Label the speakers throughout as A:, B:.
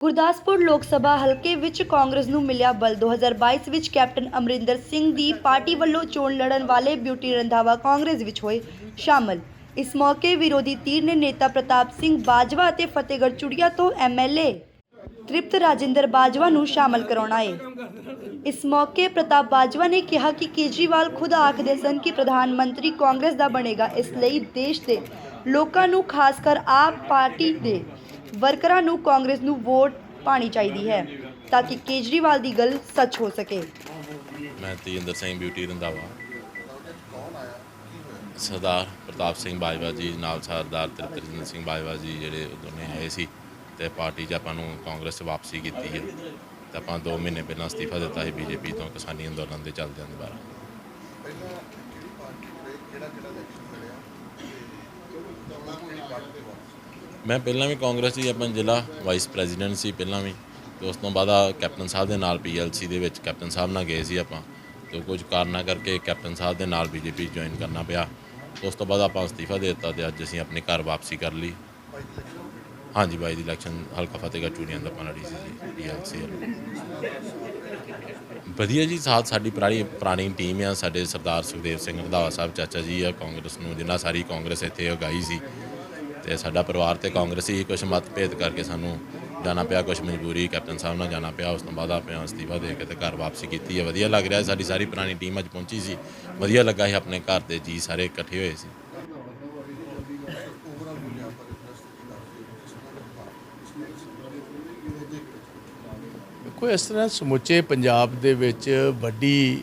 A: ਗੁਰਦਾਸਪੁਰ ਲੋਕ ਸਭਾ ਹਲਕੇ ਵਿੱਚ ਕਾਂਗਰਸ ਨੂੰ ਮਿਲਿਆ ਬਲ। 2022 ਵਿੱਚ ਕੈਪਟਨ ਅਮਰਿੰਦਰ ਸਿੰਘ ਦੀ ਪਾਰਟੀ ਵੱਲੋਂ ਚੋਣ ਲੜਨ ਵਾਲੇ ਬਿਊਟੀ ਰੰਧਾਵਾ ਕਾਂਗਰਸ ਵਿੱਚ ਹੋਏ ਸ਼ਾਮਲ। ਇਸ ਮੌਕੇ ਵਿਰੋਧੀ ਧਿਰ ਨੇ ਨੇਤਾ ਪ੍ਰਤਾਪ ਸਿੰਘ ਬਾਜਵਾ ਅਤੇ ਫਤਿਹਗੜ੍ਹ ਚੁੜੀਆ ਤੋਂ ਐਮਐਲਏ ਤ੍ਰਿਪਤ ਰਾਜਿੰਦਰ ਬਾਜਵਾ ਨੂੰ ਸ਼ਾਮਲ ਕਰਾਉਣਾ ਹੈ ਇਸ ਮੌਕੇ ਪ੍ਰਤਾਪ ਬਾਜਵਾ ਨੇ ਕਿਹਾ ਕਿ ਕੇਜਰੀਵਾਲ ਖੁਦ ਆਖਦੇ ਸਨ ਕਿ ਪ੍ਰਧਾਨ ਮੰਤਰੀ ਕਾਂਗਰਸ ਦਾ ਬਣੇਗਾ ਇਸ ਲਈ ਦੇਸ਼ ਦੇ ਲੋਕਾਂ ਨੂੰ ਖਾਸ ਕਰ ਆਪ ਪਾਰਟੀ ਦੇ ਵਰਕਰਾਂ ਨੂੰ ਕਾਂਗਰਸ ਨੂੰ ਵੋਟ ਪਾਣੀ ਚਾਹੀਦੀ ਹੈ ਤਾਂ ਕਿ ਕੇਜਰੀਵਾਲ ਦੀ ਗੱਲ ਸੱਚ ਹੋ ਸਕੇ।
B: ਮੈਂ ਤੇਜਿੰਦਰ ਸਿੰਘ ਬਿਊਟੀ ਰੰਧਾਵਾ। ਸਰਦਾਰ ਪ੍ਰਤਾਪ ਸਿੰਘ ਬਾਜਵਾ ਜੀ ਨਾਲ ਸਰਦਾਰ ਤ੍ਰਿਪਤਜਿੰਦਰ ਸਿੰਘ ਬਾਜਵਾ ਜੀ ਜਿਹੜੇ ਦੋਨੇ ਆਏ ਸੀ ਤੇ ਪਾਰਟੀ 'ਚ ਆਪਾਂ ਨੂੰ ਕਾਂਗਰਸ 'ਚ ਵਾਪਸੀ ਕੀਤੀ ਹੈ। ਤੇ ਆਪਾਂ 2 ਮਹੀਨੇ ਪਹਿਲਾਂ ਅਸਤੀਫਾ ਦਿੱਤਾ ਸੀ ਬੀਜੇਪੀ ਤੋਂ ਕਿਸਾਨੀ ਅੰਦੋਲਨ ਦੇ ਚੱਲਦਿਆਂ ਦੁਬਾਰਾ ਮੈਂ ਪਹਿਲਾਂ ਵੀ ਕਾਂਗਰਸ ਦੀ ਆਪਾਂ ਜ਼ਿਲ੍ਹਾ ਵਾਈਸ ਪ੍ਰੈਜ਼ੀਡੈਂਟ ਸੀ ਪਹਿਲਾਂ ਵੀ, ਤੇ ਉਸ ਤੋਂ ਬਾਅਦ ਆ ਕੈਪਟਨ ਸਾਹਿਬ ਦੇ ਨਾਲ ਪੀਐਲਸੀ ਦੇ ਵਿੱਚ ਕੈਪਟਨ ਸਾਹਿਬ ਨਾਲ ਗਏ ਸੀ ਆਪਾਂ, ਤੇ ਕੁਝ ਕਾਰਨਾਂ ਕਰਕੇ ਕੈਪਟਨ ਸਾਹਿਬ ਦੇ ਨਾਲ ਬੀਜੇਪੀ ਜੁਆਇਨ ਕਰਨਾ ਪਿਆ ਉਸ ਤੋਂ ਬਾਅਦ ਆਪਾਂ ਅਸਤੀਫਾ ਦੇ ਦਿੱਤਾ ਤੇ ਅੱਜ ਅਸੀਂ ਆਪਣੇ ਘਰ ਵਾਪਸੀ ਕਰ ਲਈ। ਹਾਂਜੀ ਬਾਈ ਦੀ ਇਲੈਕਸ਼ਨ ਹਲਕਾ ਫਤਿਹਗੜ੍ਹ ਚੂੜੀਆਂ ਦਾ ਪਨੜੀ ਸੀ ਜੀ ਪੀਐਲਸੀ ਵਧੀਆ ਜੀ, ਸਾਥ ਸਾਡੀ ਪੁਰਾਣੀ ਪੁਰਾਣੀ ਟੀਮ ਆ, ਸਾਡੇ ਸਰਦਾਰ ਸੁਖਦੇਵ ਸਿੰਘ ਰੰਧਾਵਾ ਸਾਹਿਬ, ਚਾਚਾ ਜੀ ਆ, ਕਾਂਗਰਸ ਨੂੰ ਜਿੰਨਾ ਸਾਰੀ ਕਾਂਗਰਸ ਇੱਥੇ ਉਗਾਈ ਸੀ ਤੇ ਸਾਡਾ ਪਰਿਵਾਰ ਤੇ ਕਾਂਗਰਸੀ ਹੀ ਕੁਝ ਮਤਭੇਦ ਕਰਕੇ ਸਾਨੂੰ ਜਾਣਾ ਪਿਆ ਕੁਝ ਮਜਬੂਰੀ ਕੈਪਟਨ ਸਾਹਿਬ ਨਾਲ ਜਾਣਾ ਪਿਆ, ਉਸ ਤੋਂ ਬਾਅਦ ਆਪਾਂ ਅਸਤੀਫਾ ਦੇ ਕੇ ਤੇ ਘਰ ਵਾਪਸੀ ਕੀਤੀ ਹੈ। ਵਧੀਆ ਲੱਗ ਰਿਹਾ ਸਾਡੀ ਸਾਰੀ ਪੁਰਾਣੀ ਟੀਮ ਅੱਜ ਪਹੁੰਚੀ ਸੀ। ਵਧੀਆ ਲੱਗਾ ਸੀ ਆਪਣੇ ਘਰ ਦੇ ਜੀ ਸਾਰੇ ਇਕੱਠੇ ਹੋਏ ਸੀ।
C: ਕੋਈ ਇਸ ਤਰ੍ਹਾਂ ਸਮੁੱਚੇ ਪੰਜਾਬ ਦੇ ਵਿੱਚ ਵੱਡੀ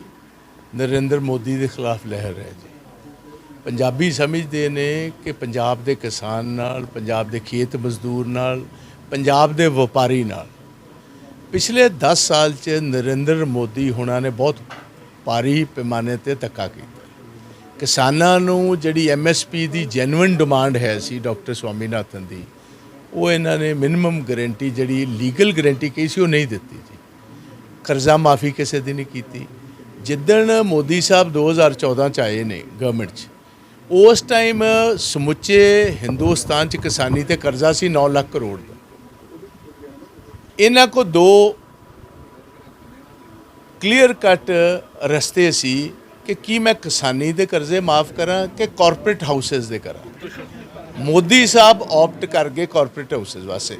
C: ਨਰਿੰਦਰ ਮੋਦੀ ਦੇ ਖਿਲਾਫ ਲਹਿਰ ਹੈ ਜੀ। ਪੰਜਾਬੀ ਸਮਝਦੇ ਨੇ ਕਿ ਪੰਜਾਬ ਦੇ ਕਿਸਾਨ ਨਾਲ, ਪੰਜਾਬ ਦੇ ਖੇਤ ਮਜ਼ਦੂਰ ਨਾਲ, ਪੰਜਾਬ ਦੇ ਵਪਾਰੀ ਨਾਲ। ਪਿਛਲੇ 10 ਸਾਲ 'ਚ ਨਰਿੰਦਰ ਮੋਦੀ ਹੁਣਾਂ ਨੇ ਬਹੁਤ ਭਾਰੀ ਪੈਮਾਨੇ ਤੇ ਧੱਕਾ ਕੀਤਾ। ਕਿਸਾਨਾਂ ਨੂੰ ਜਿਹੜੀ ਐਮਐਸਪੀ ਦੀ ਜੈਨੂਇਨ ਡਿਮਾਂਡ ਹੈ ਸੀ ਡਾਕਟਰ ਸਵਾਮੀਨਾਥਨ ਦੀ, ਉਹ ਇਹਨਾਂ ਨੇ ਮਿਨੀਮਮ ਗਾਰੰਟੀ ਜਿਹੜੀ ਲੀਗਲ ਗਾਰੰਟੀ ਕਹੀ ਸੀ, ਉਹ ਨਹੀਂ ਦਿੱਤੀ ਜੀ। ਕਰਜ਼ਾ ਮਾਫੀ ਕਿਸੇ ਦੀ ਨਹੀਂ ਕੀਤੀ। ਜਿੱਦਣ ਮੋਦੀ ਸਾਹਿਬ 2014 ਚ ਆਏ ਨੇ ਗਵਰਨਮੈਂਟ 'ਚ ਉਸ ਟਾਈਮ ਸਮੁੱਚੇ ਹਿੰਦੁਸਤਾਨ 'ਚ ਕਿਸਾਨੀ ਤੇ ਕਰਜ਼ਾ ਸੀ 9 ਲੱਖ ਕਰੋੜ ਦਾ। ਇਹਨਾਂ ਕੋ ਦੋ ਕਲੀਅਰ ਕੱਟ ਰਸਤੇ ਸੀ ਕਿ ਕੀ ਮੈਂ ਕਿਸਾਨੀ ਦੇ ਕਰਜ਼ੇ ਮਾਫ ਕਰਾਂ ਕਿ ਕਾਰਪੋਰੇਟ ਹਾਊਸਸ ਦੇ ਕਰਾਂ। ਮੋਦੀ ਸਾਹਿਬ ਆਪਟ ਕਰ ਗਏ ਕਾਰਪੋਰੇਟ ਹਾਊਸਸ ਵਾਸਤੇ।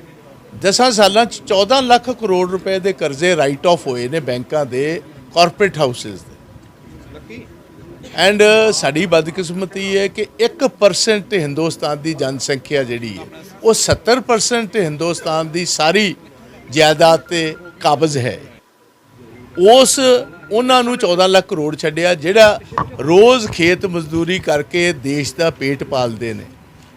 C: 10 ਸਾਲਾਂ ਚ 14 ਲੱਖ ਕਰੋੜ ਰੁਪਏ ਦੇ ਕਰਜ਼ੇ ਰਾਈਟ ਆਫ ਹੋਏ ਨੇ ਬੈਂਕਾਂ ਦੇ ਕਾਰਪੋਰੇਟ ਹਾਊਸਸ ਦੇ। ਐਂਡ uh, ਸਾਡੀ ਬਦਕਿਸਮਤੀ ਹੈ ਕਿ 1% ਹਿੰਦੁਸਤਾਨ ਦੀ ਜਨਸੰਖਿਆ ਜਿਹੜੀ ਹੈ, ਉਹ 70% ਹਿੰਦੁਸਤਾਨ ਦੀ ਸਾਰੀ ਜਾਇਦਾਦ ਤੇ ਕਾਬਜ਼ ਹੈ। ਉਸ, ਉਹਨਾਂ ਨੂੰ 14 ਲੱਖ ਕਰੋੜ ਛੱਡਿਆ, ਜਿਹੜਾ ਰੋਜ਼ ਖੇਤ ਮਜ਼ਦੂਰੀ ਕਰਕੇ ਦੇਸ਼ ਦਾ ਪੇਟ ਪਾਲਦੇ ਨੇ,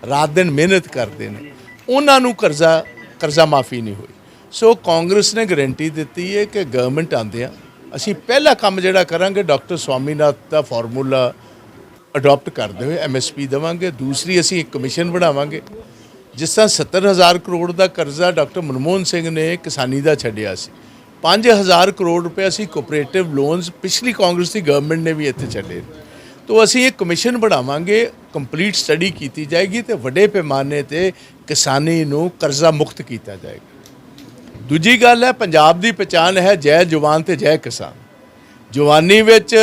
C: ਰਾਤ ਦਿਨ ਮਿਹਨਤ ਕਰਦੇ ਨੇ, ਉਹਨਾਂ ਨੂੰ ਕਰਜ਼ਾ ਕਰਜ਼ਾ ਮਾਫੀ ਨਹੀਂ ਹੋਈ। ਸੋ ਕਾਂਗਰਸ ਨੇ ਗਾਰੰਟੀ ਦਿੱਤੀ ਹੈ ਕਿ ਗਵਰਨਮੈਂਟ ਆਂਦਿਆਂ ਅਸੀਂ ਪਹਿਲਾ ਕੰਮ ਜਿਹੜਾ ਕਰਾਂਗੇ, ਡਾਕਟਰ ਸਵਾਮੀਨਾਥ ਦਾ ਫਾਰਮੂਲਾ ਅਡਾਪਟ ਕਰਦੇ ਹੋਏ ਐਮਐਸਪੀ ਦੇਵਾਂਗੇ। ਦੂਸਰੀ ਅਸੀਂ ਇੱਕ ਕਮਿਸ਼ਨ ਬਣਾਵਾਂਗੇ, ਜਿਸ ਤਰ੍ਹਾਂ 70000 ਕਰੋੜ ਦਾ ਕਰਜ਼ਾ ਡਾਕਟਰ ਮਨਮੋਹਨ ਸਿੰਘ ਨੇ ਕਿਸਾਨੀ ਦਾ ਛੱਡਿਆ ਸੀ। 5000 ਕਰੋੜ ਰੁਪਏ ਅਸੀਂ ਕੋਆਪਰੇਟਿਵ ਲੋਨਸ ਪਿਛਲੀ ਕਾਂਗਰਸ ਦੀ ਗਵਰਨਮੈਂਟ ਨੇ ਵੀ ਇੱਥੇ ਛੱਡੇ ਤੋਂ ਅਸੀਂ ਇੱਕ ਕਮਿਸ਼ਨ ਬਣਾਵਾਂਗੇ ਕੰਪਲੀਟ ਸਟੱਡੀ ਕੀਤੀ ਜਾਏਗੀ ਤੇ ਵੱਡੇ ਪੈਮਾਨੇ ਤੇ ਕਿਸਾਨੀ ਨੂੰ ਕਰਜ਼ਾ ਮੁਕਤ ਕੀਤਾ ਜਾਏਗਾ। ਦੂਜੀ ਗੱਲ ਹੈ ਪੰਜਾਬ ਦੀ ਪਛਾਣ ਹੈ ਜੈ ਜਵਾਨ ਤੇ ਜੈ ਕਿਸਾਨ। ਜਵਾਨੀ ਵਿੱਚ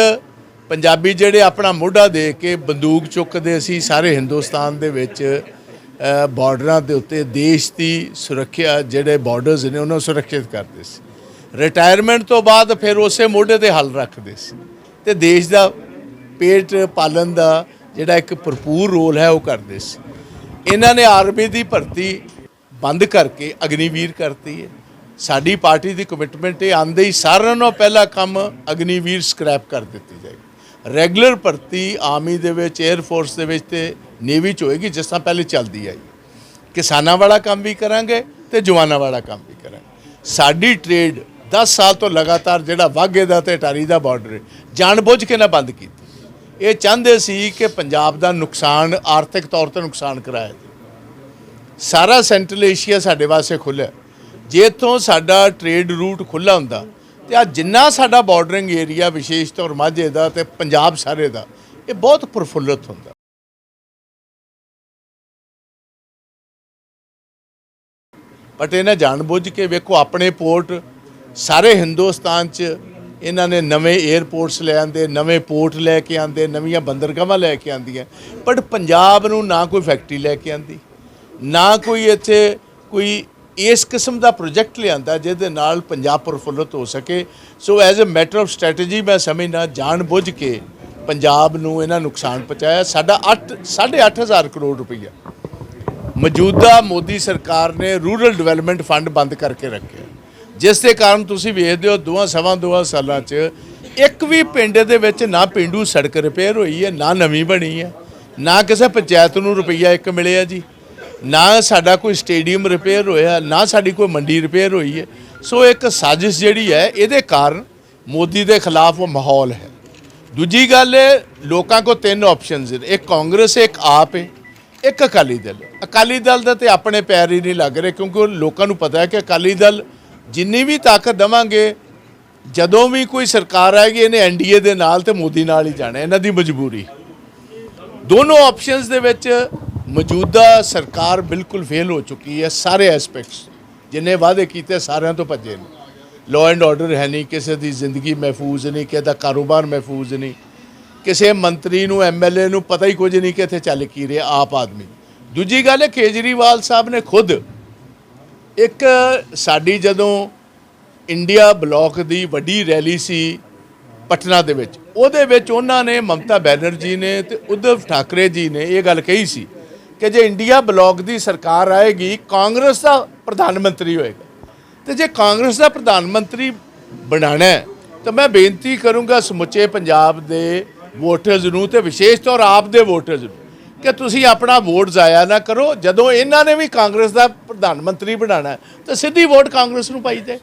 C: ਪੰਜਾਬੀ ਜਿਹੜੇ ਆਪਣਾ ਮੋਢਾ ਦੇ ਕੇ ਬੰਦੂਕ ਚੁੱਕਦੇ ਸੀ ਸਾਰੇ ਹਿੰਦੁਸਤਾਨ ਦੇ ਵਿੱਚ ਅ, ਬਾਰਡਰਾਂ ਦੇ ਉੱਤੇ ਦੇਸ਼ ਦੀ ਸੁਰੱਖਿਆ ਜਿਹੜੇ ਬਾਰਡਰਸ ਨੇ ਉਹਨਾਂ ਨੂੰ ਸੁਰੱਖਿਅਤ ਕਰਦੇ ਸੀ। ਰਿਟਾਇਰਮੈਂਟ ਤੋਂ ਬਾਅਦ ਫਿਰ ਉਸੇ ਮੋਢੇ ਤੇ ਹੱਲ ਰੱਖਦੇ ਸੀ। ਤੇ ਦੇਸ਼ ਦਾ ਪੇਟ ਪਾਲਣ ਦਾ ਜਿਹੜਾ ਇੱਕ ਭਰਪੂਰ ਰੋਲ ਹੈ ਉਹ ਕਰਦੇ ਸੀ। ਇਹਨਾਂ ਨੇ ਆਰਮੀ ਦੀ ਭਰਤੀ ਬੰਦ ਕਰਕੇ ਅਗਨੀਵੀਰ ਕਰਤੀ ਹੈ। ਸਾਡੀ ਪਾਰਟੀ ਦੀ ਕਮਿਟਮੈਂਟ ਇਹ ਆਂਦੇ ਹੀ ਸਾਰਿਆਂ ਨਾਲੋਂ ਪਹਿਲਾ ਕੰਮ ਅਗਨੀਵੀਰ ਸਕ੍ਰੈਪ ਕਰ ਦਿੱਤੀ ਜਾਏਗੀ। ਰੈਗੂਲਰ ਭਰਤੀ ਆਰਮੀ ਦੇ ਵਿੱਚ 에ਅਰ ਫੋਰਸ ਦੇ ਵਿੱਚ ਤੇ ਨੇਵੀ ਚ ਹੋਏਗੀ, ਜਿਸ ਤਰ੍ਹਾਂ ਪਹਿਲੇ ਚੱਲਦੀ ਆਈ। ਕਿਸਾਨਾਂ ਵਾਲਾ ਕੰਮ ਵੀ ਕਰਾਂਗੇ ਤੇ ਜਵਾਨਾਂ ਵਾਲਾ ਕੰਮ ਵੀ ਕਰਾਂਗੇ। ਸਾਡੀ ਟ੍ਰੇਡ 10 ਸਾਲ ਤੋਂ ਲਗਾਤਾਰ ਜਿਹੜਾ ਵਾਘੇ ਦਾ ਤੇ ਟਾਰੀ ਦਾ ਬਾਰਡਰ ਜਾਣਬੁੱਝ ਕੇ ਨਾ ਬੰਦ ਕੀਤੀ। ਇਹ ਚਾਹੁੰਦੇ ਸੀ ਕਿ ਪੰਜਾਬ ਦਾ ਨੁਕਸਾਨ ਆਰਥਿਕ ਤੌਰ ਤੇ ਨੁਕਸਾਨ ਕਰਾਇਆ ਜਾਏ ਸਾਰਾ ਸੈਂਟਰਲ ਏਸ਼ੀਆ ਸਾਡੇ ਵਾਸਤੇ ਖੁੱਲ੍ਹਾ ਜੇ ਇੱਥੋਂ ਸਾਡਾ ਟ੍ਰੇਡ ਰੂਟ ਖੁੱਲ੍ਹਾ ਹੁੰਦਾ ਤੇ ਆ ਜਿੰਨਾ ਸਾਡਾ ਬਾਰਡਰਿੰਗ ਏਰੀਆ ਵਿਸ਼ੇਸ਼ ਤੌਰ ਮਾਝੇ ਦਾ ਤੇ ਪੰਜਾਬ ਸਾਰੇ ਦਾ, ਇਹ ਬਹੁਤ ਪ੍ਰਫੁੱਲਤ ਹੁੰਦਾ। ਬਟ ਇਹਨਾਂ ਜਾਣਬੁੱਝ ਕੇ ਵੇਖੋ, ਆਪਣੇ ਪੋਰਟ ਸਾਰੇ ਹਿੰਦੁਸਤਾਨ 'ਚ ਇਹਨਾਂ ਨੇ ਨਵੇਂ 에ਅਰਪੋਰਟਸ ਲੈ ਆਂਦੇ, ਨਵੇਂ ਪੋਰਟ ਲੈ ਕੇ ਆਂਦੇ, ਨਵੀਆਂ ਬੰਦਰਗਾਹਾਂ ਲੈ ਕੇ ਆਂਦੀਆਂ। ਬਟ ਪੰਜਾਬ ਨੂੰ ਨਾ ਕੋਈ ਫੈਕਟਰੀ ਲੈ ਕੇ ਆਂਦੀ, ਨਾ ਕੋਈ ਇੱਥੇ ਕੋਈ ਇਸ ਕਿਸਮ ਦਾ ਪ੍ਰੋਜੈਕਟ ਲਿਆਂਦਾ ਜਿਹਦੇ ਨਾਲ ਪੰਜਾਬ ਪ੍ਰਫੁੱਲਤ ਹੋ ਸਕੇ। So as a matter of strategy ਮੈਂ ਸਮਝਣਾ ਜਾਣ ਬੁੱਝ ਕੇ ਪੰਜਾਬ ਨੂੰ ਇਹਨਾਂ ਨੁਕਸਾਨ ਪਹੁੰਚਾਇਆ। ਸਾਡਾ 8 8500 ਕਰੋੜ ਰੁਪਈਆ। ਮੌਜੂਦਾ ਮੋਦੀ ਸਰਕਾਰ ਨੇ ਰੂਰਲ ਡਿਵੈਲਪਮੈਂਟ ਫੰਡ ਬੰਦ ਕਰਕੇ ਰੱਖਿਆ। ਜਿਸ ਦੇ ਕਾਰਨ ਤੁਸੀਂ ਵੇਖਦੇ ਹੋ, ਦੋਹਾਂ ਸਵਾ ਦੋਹਾਂ ਸਾਲਾਂ 'ਚ ਇੱਕ ਵੀ ਪਿੰਡ ਦੇ ਵਿੱਚ ਨਾ ਪਿੰਡੂ ਸੜਕ ਰਿਪੇਅਰ ਹੋਈ ਹੈ, ਨਾ ਨਵੀਂ ਬਣੀ ਹੈ। ਨਾ ਕਿਸੇ ਪੰਚਾਇਤ ਨੂੰ ਰੁਪਈਆ ਇੱਕ ਮਿਲਿਆ ਜੀ। ਨਾ ਸਾਡਾ ਕੋਈ ਸਟੇਡੀਅਮ ਰਿਪੇਅਰ ਹੋਇਆ, ਨਾ ਸਾਡੀ ਕੋਈ ਮੰਡੀ ਰਿਪੇਅਰ ਹੋਈ ਹੈ। ਸੋ ਇੱਕ ਸਾਜ਼ਿਸ਼ ਜਿਹੜੀ ਹੈ, ਇਹਦੇ ਕਾਰਨ ਮੋਦੀ ਦੇ ਖਿਲਾਫ ਉਹ ਮਾਹੌਲ ਹੈ। ਦੂਜੀ ਗੱਲ ਹੈ ਲੋਕਾਂ ਕੋ ਤਿੰਨ ਆਪਸ਼ਨਸ ਨੇ। ਇੱਕ ਕਾਂਗਰਸ ਹੈ ਇੱਕ ਆਪ ਹੈ, ਇੱਕ ਅਕਾਲੀ ਦਲ। ਅਕਾਲੀ ਦਲ ਦਾ ਤੇ ਆਪਣੇ ਪੈਰ ਹੀ ਨਹੀਂ ਲੱਗ ਰਹੇ, ਕਿਉਂਕਿ ਉਹ ਲੋਕਾਂ ਨੂੰ ਪਤਾ ਹੈ ਕਿ ਅਕਾਲੀ ਦਲ ਜਿੰਨੀ ਵੀ ਤਾਕਤ ਦੇਵਾਂਗੇ, ਜਦੋਂ ਵੀ ਕੋਈ ਸਰਕਾਰ ਆਏਗੀ, ਇਹਨੇ ਐਨਡੀਏ ਦੇ ਨਾਲ ਤੇ ਮੋਦੀ ਨਾਲ ਹੀ ਜਾਣਾ ਇਹਨਾਂ ਦੀ ਮਜਬੂਰੀ। ਦੋਨੋਂ ਆਪਸ਼ਨਸ ਦੇ ਵਿੱਚ ਮੌਜੂਦਾ ਸਰਕਾਰ ਬਿਲਕੁਲ ਫੇਲ ਹੋ ਚੁੱਕੀ ਹੈ ਸਾਰੇ ਐਸਪੈਕਟਸ ਜਿੰਨੇ ਵਾਅਦੇ ਕੀਤੇ ਸਾਰਿਆਂ ਤੋਂ ਭੱਜੇ ਨੇ। ਲਾਅ ਐਂਡ ਆਰਡਰ ਹੈ ਨਹੀਂ, ਕਿਸੇ ਦੀ ਜ਼ਿੰਦਗੀ ਮਹਿਫੂਜ਼ ਨਹੀਂ, ਕਿਸੇ ਦਾ ਕਾਰੋਬਾਰ ਮਹਿਫੂਜ਼ ਨਹੀਂ। ਕਿਸੇ ਮੰਤਰੀ ਨੂੰ ਐਮਐਲਏ ਨੂੰ ਪਤਾ ਹੀ ਕੁਝ ਨਹੀਂ ਕਿ ਇੱਥੇ ਚੱਲ ਕੀ ਰਿਹਾ ਆਪ ਆਦਮੀ। ਦੂਜੀ ਗੱਲ ਹੈ ਕੇਜਰੀਵਾਲ ਸਾਹਿਬ ਨੇ ਖੁਦ ਇੱਕ ਸਾਡੀ ਜਦੋਂ ਇੰਡੀਆ ਬਲਾਕ ਦੀ ਵੱਡੀ ਰੈਲੀ ਸੀ ਪਟਨਾ ਦੇ ਵਿੱਚ, ਉਹਦੇ ਵਿੱਚ ਉਹਨਾਂ ਨੇ ਮਮਤਾ ਬੈਨਰਜੀ ਨੇ ਤੇ ਉद्धਵ ਠਾਕਰੇ ਜੀ ਨੇ ਇਹ ਗੱਲ ਕਹੀ ਸੀ ਕਿ ਜੇ ਇੰਡੀਆ ਬਲੌਕ ਦੀ ਸਰਕਾਰ ਆਏਗੀ, ਕਾਂਗਰਸ ਦਾ ਪ੍ਰਧਾਨ ਮੰਤਰੀ ਹੋਏਗਾ। ਤੇ ਜੇ ਕਾਂਗਰਸ ਦਾ ਪ੍ਰਧਾਨ ਮੰਤਰੀ ਬਣਾਣਾ ਹੈ, ਤਾਂ ਮੈਂ ਬੇਨਤੀ ਕਰੂੰਗਾ ਸਮੁੱਚੇ ਪੰਜਾਬ ਦੇ ਵੋਟਰਸ ਨੂੰ ਤੇ ਵਿਸ਼ੇਸ਼ ਤੌਰ ਆਪ ਦੇ ਵੋਟਰਸ ਨੂੰ ਕਿ ਤੁਸੀਂ ਆਪਣਾ ਵੋਟ ਜ਼ਾਇਆ ਨਾ ਕਰੋ। ਜਦੋਂ ਇਹਨਾਂ ਨੇ ਵੀ ਕਾਂਗਰਸ ਦਾ ਪ੍ਰਧਾਨ ਮੰਤਰੀ ਬਣਾਣਾ ਤਾਂ ਸਿੱਧੀ ਵੋਟ ਕਾਂਗਰਸ ਨੂੰ ਪਾਈ ਜਾਏ।